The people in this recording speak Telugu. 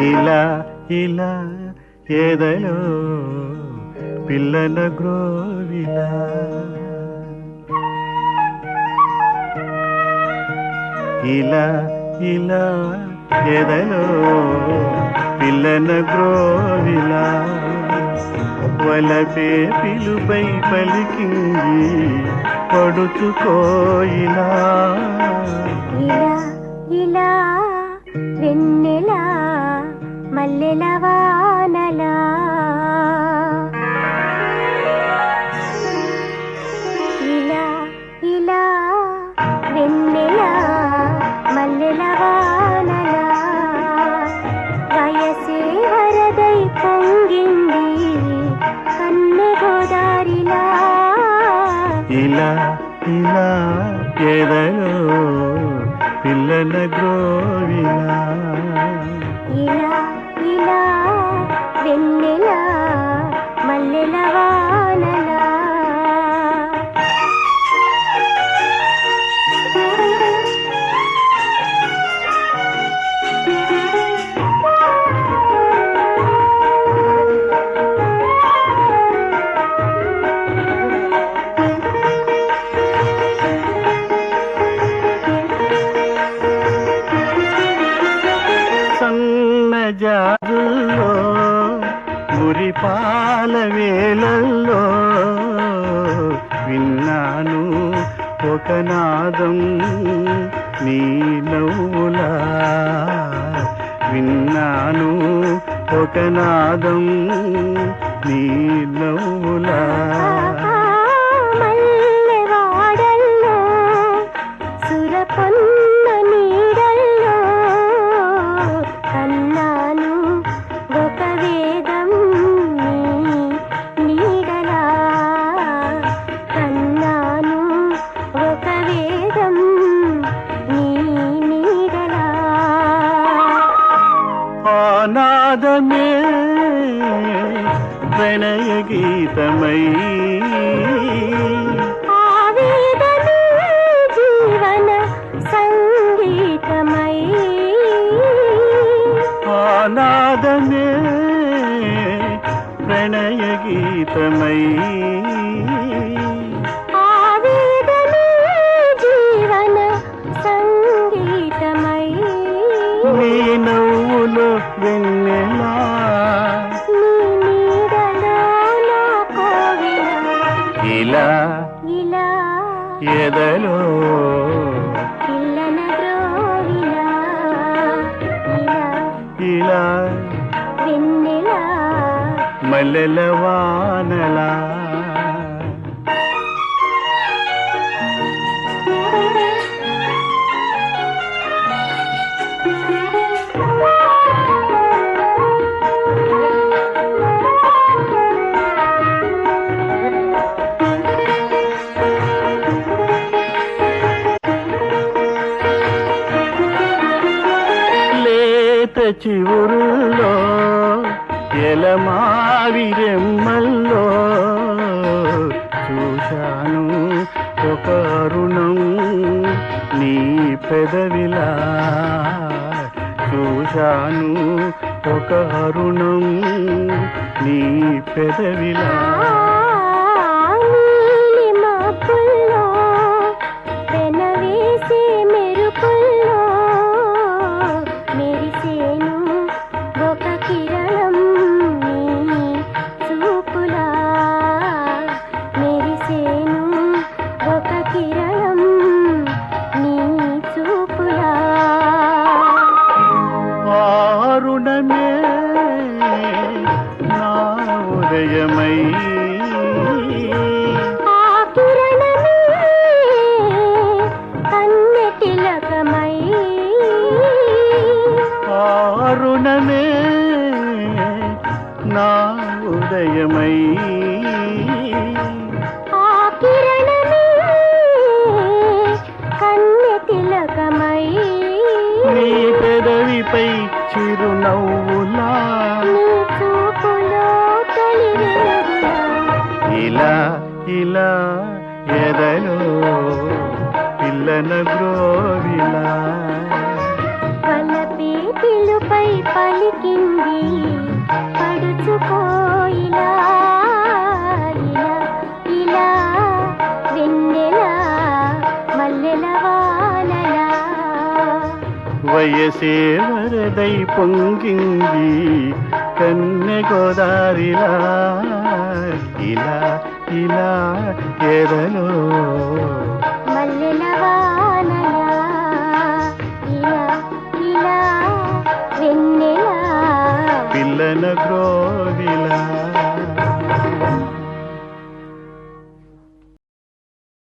ఇలా ఇలా ఎదలో పిల్లల గ్రోవిలా. ఇలా ఇలా ఎదలో పిల్లన గ్రోవిలా. వలపే పిలుపై పలికింది పడుచుకోయిలా. ఇలా ఇలా వెన్నెలా మల్లెల వానలా ఇలా ఇలా వెన్నెలా మల్లెల వానలా వయసే వరదై పొంగింది కన్నె గోదారిలా ఇలా ఇలా ఎదలో పిల్లల గ్రోవిలా. ఇలా ఇలా వెన్నెలా ఒక నాదం నీ నవ్వులా విన్నాను ఒక నాదం నీ నవ్వులా ఆనాదమే ప్రణయ గీతమై. జీవన సంగీతమై. ఆనాదమే ప్రణయ గీతమై. ఇలా ఇలా ఎదలో ఇలా మల్లెల వానలా లేత చివురుల్లో ఎలమావిరెమ్మల్లో చూశాను ఒక అరుణం నీ పెదవిలా. చూశాను ఒక అరుణం నీ పెదవిలా. తిలకమై ఆరుణమే నా ఉదయమై. పెదవిపై చిరునవ్వులా ఇలా ఇలా ఎదలో పిల్లన గ్రోవిలా. పలపే పిలుపై పలికింది పడుచుకోయిలా వయసే వరదై పొంగింది కన్నె గోదారిలా ఇలా ఇలా ఎదలో మల్లెల